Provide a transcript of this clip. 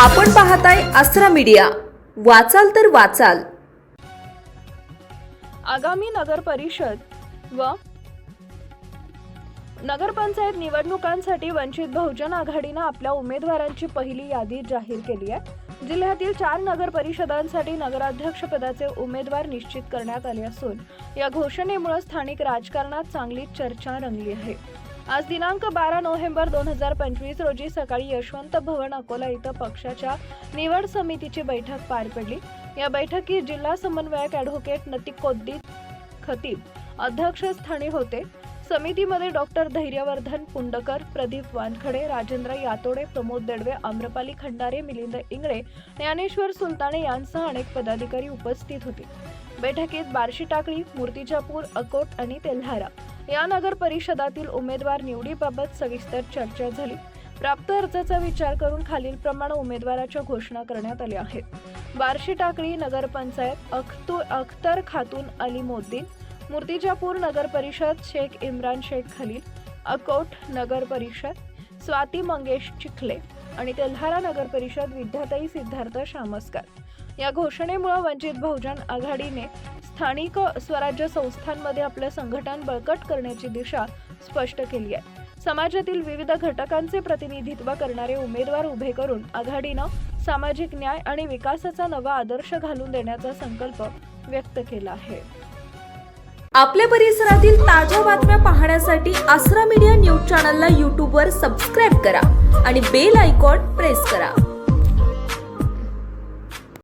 आपण पाहताय अस्त्रा मीडिया. वाचाल तर वाचाल. आगामी नगर परिषद व नगरपंचायत निवडणुकांसाठी वंचित बहुजन आघाडीनं आपल्या उमेदवारांची पहिली यादी जाहीर केली आहे. जिल्ह्यातील चार नगर परिषदांसाठी नगराध्यक्षपदाचे उमेदवार निश्चित करण्यात आले असून या घोषणेमुळे स्थानिक राजकारणात चांगली चर्चा रंगली आहे. आज दिनांक बारा नोव्हेंबर दोन हजार पंचवीस रोजी सकाळी यशवंत भवन अकोला इथं पक्षाच्या निवड समितीची बैठक पार पडली. या बैठकीत जिल्हा समन्वयक ॲडव्होकेट नतिकोद्दी खतीब अध्यक्षस्थानी होते. समितीमध्ये डॉक्टर धैर्यवर्धन पुंडकर प्रदीप वानखडे राजेंद्र यातोडे प्रमोद दडवे आम्रपाली खंडारे मिलिंद इंगळे ज्ञानेश्वर सुलताने यांसह अनेक पदाधिकारी उपस्थित होते. बैठकीत बार्शी टाकळी मूर्तिजापूर अकोट आणि तेल्हारा या नगर परिषदातील उमेदवार निवडीबाबत सविस्तर चर्चा झाली. प्राप्त अर्जाचा विचार करून खालीलप्रमाणे उमेदवाराच्या घोषणा करण्यात आल्या आहेत. बार्शी टाकळी नगरपंचायत अख्तु अख्तर खातून अली मोद्दीन मूर्तिजापूर नगर परिषद शेख इम्रान शेख खलील अकोट नगर परिषद स्वाती मंगेश चिखले आणि तेल्हारा नगर परिषद विद्याताई सिद्धार्थ शामस्कर. या घोषणेमुळे वंचित बहुजन आघाडीने स्थानिक स्वराज्य संस्थांमध्ये आपलं संघटन बळकट करण्याची दिशा स्पष्ट केली आहे. समाजातील विविध घटकांचे प्रतिनिधित्व करणारे उमेदवार उभे करून आघाडीनं सामाजिक न्याय आणि विकासाचा नवा आदर्श घालून देण्याचा संकल्प व्यक्त केला आहे. आपल्या परिसरातील ताज्या बातम्या पाहण्यासाठी आसरा मीडिया न्यूज चॅनलला यूट्यूबवर सबस्क्राईब करा आणि बेल आयकॉन प्रेस करा.